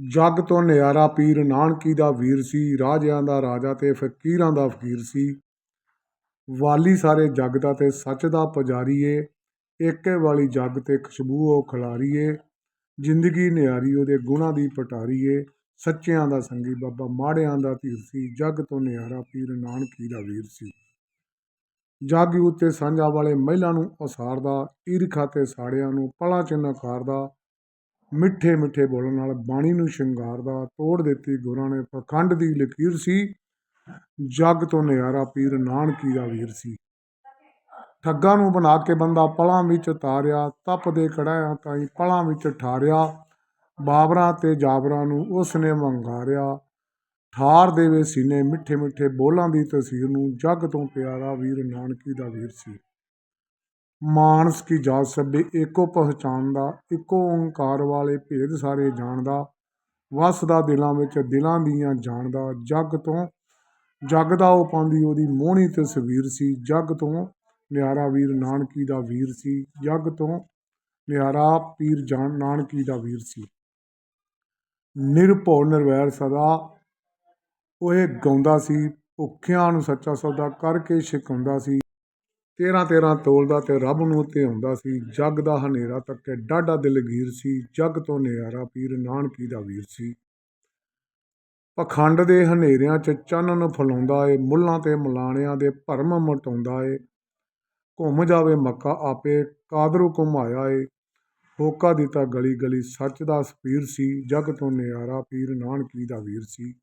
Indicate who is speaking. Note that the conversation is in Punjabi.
Speaker 1: ਜੱਗ ਤੋਂ ਨਿਆਰਾ ਪੀਰ ਨਾਨਕੀ ਦਾ ਵੀਰ ਸੀ, ਰਾਜਿਆਂ ਦਾ ਰਾਜਾ ਤੇ ਫਕੀਰਾਂ ਦਾ ਫਕੀਰ ਸੀ। ਵਾਲੀ ਸਾਰੇ ਜੱਗ ਦਾ ਤੇ ਸੱਚ ਦਾ ਪੁਜਾਰੀਏ, ਏਕੇ ਵਾਲੀ ਜੱਗ ਤੇ ਖੁਸ਼ਬੂ ਉਹ ਖਿਲਾਰੀਏ। ਜ਼ਿੰਦਗੀ ਨਿਆਰੀ ਉਹਦੇ ਗੁਣਾਂ ਦੀ ਪਟਾਰੀਏ, ਸੱਚਿਆਂ ਦਾ ਸੰਗੀ ਬਾਬਾ ਮਾੜਿਆਂ ਦਾ ਧੀਰ ਸੀ, ਜੱਗ ਤੋਂ ਨਿਆਰਾ ਪੀਰ ਨਾਨਕੀ ਦਾ ਵੀਰ ਸੀ। ਜੱਗ ਉੱਤੇ ਸਾਂਝਾ ਵਾਲੇ ਮਹਿਲਾਂ ਨੂੰ ਉਸਾਰਦਾ, ਈਰਖਾ ਤੇ ਸਾੜਿਆਂ ਨੂੰ ਪਲਾਂ ਚ ਨਕਾਰਦਾ ਮਿੱਠੇ ਮਿੱਠੇ ਬੋਲਣ ਨਾਲ ਬਾਣੀ ਨੂੰ ਸ਼ਿੰਗਾਰਦਾ ਤੋੜ ਦਿੱਤੀ। ਗੁਰਾਂ ਨੇ ਪਖੰਡ ਦੀ ਲਕੀਰ ਸੀ। ਜੱਗ ਤੋਂ ਨਿਆਰਾ ਪੀਰ ਨਾਨਕੀ ਦਾ ਵੀਰ ਸੀ। ਠੱਗਾਂ ਨੂੰ ਬਣਾ ਕੇ ਬੰਦਾ ਪਲਾਂ ਵਿੱਚ ਤਾਰਿਆ। ਤਪ ਦੇ ਕੜਾਇਆ ਤਾਈ ਪਲਾਂ ਵਿੱਚ ਠਾਰਿਆ। ਬਾਬਰਾਂ ਤੇ ਜਾਬਰਾਂ ਨੂੰ ਉਸ ਨੇ ਵੰਗਾਰਿਆ। ਠਾਰ ਦੇਵੇ ਸੀਨੇ ਮਿੱਠੇ ਮਿੱਠੇ ਬੋਲਾਂ ਦੀ ਤਸਵੀਰ ਨੂੰ। ਜੱਗ ਤੋਂ ਪਿਆਰਾ ਵੀਰ ਨਾਨਕੀ ਦਾ ਵੀਰ ਸੀ। ਮਾਨਸ ਕੀ ਜਾਤ ਸਭੇ ਏਕੋ ਪਹਿਚਾਨਦਾ ਇੱਕੋ ਓੰਕਾਰ ਵਾਲੇ ਭੇਦ ਸਾਰੇ ਜਾਣਦਾ ਵਸਦਾ ਦਿਲਾਂ ਵਿੱਚ ਦਿਲਾਂ ਦੀਆਂ ਜਾਣਦਾ, ਜੱਗ ਤੋਂ ਜੱਗ ਦਾ ਉਹ ਪਾਉਂਦੀ, ਉਹਦੀ ਮੋਹਣੀ ਤਸਵੀਰ ਸੀ, ਜੱਗ ਤੋਂ ਨਿਆਰਾ ਵੀਰ ਨਾਨਕੀ ਦਾ ਵੀਰ ਸੀ, ਜੱਗ ਤੋਂ ਨਿਆਰਾ ਪੀਰ ਜਾਨ ਨਾਨਕੀ ਦਾ ਵੀਰ ਸੀ। ਨਿਰਭਉ ਨਿਰਵੈਰ ਸਦਾ, ਉਹ ਇਹ ਗਾਉਂਦਾ ਸੀ, ਭੁੱਖਿਆਂ ਨੂੰ ਸੱਚਾ ਸੌਦਾ ਕਰਕੇ ਛਕਾਉਂਦਾ ਸੀ। ਤੇਰਾਂ ਤੇਰਾਂ ਤੋਲਦਾ ਤੇ ਰੱਬ ਨੂੰ ਧਿਆਉਂਦਾ ਸੀ। ਜੱਗ ਦਾ ਹਨੇਰਾ ਤੱਕੇ ਡਾਢਾ ਦਿਲਗੀਰ ਸੀ। ਜੱਗ ਤੋਂ ਨਿਆਰਾ ਪੀਰ ਨਾਨਕੀ ਦਾ ਵੀਰ ਸੀ। ਪਖੰਡ ਦੇ ਹਨੇਰਿਆਂ 'ਚ ਚਾਨਣ ਫਲਾਉਂਦਾ ਏ, ਮੁੱਲਾਂ ਤੇ ਮਲਾਣਿਆਂ ਦੇ ਭਰਮ ਮਟਾਉਂਦਾ ਏ। ਘੁੰਮ ਜਾਵੇ ਮੱਕਾ ਆਪੇ, ਕਾਦਰੂ ਘੁਮਾਇਆ ਏ। ਹੋਕਾ ਦਿੱਤਾ ਗਲੀ ਗਲੀ ਸੱਚ ਦਾ ਸਪੀਰ ਸੀ। ਜੱਗ ਤੋਂ ਨਿਆਰਾ ਪੀਰ ਨਾਨਕੀ ਦਾ ਵੀਰ ਸੀ।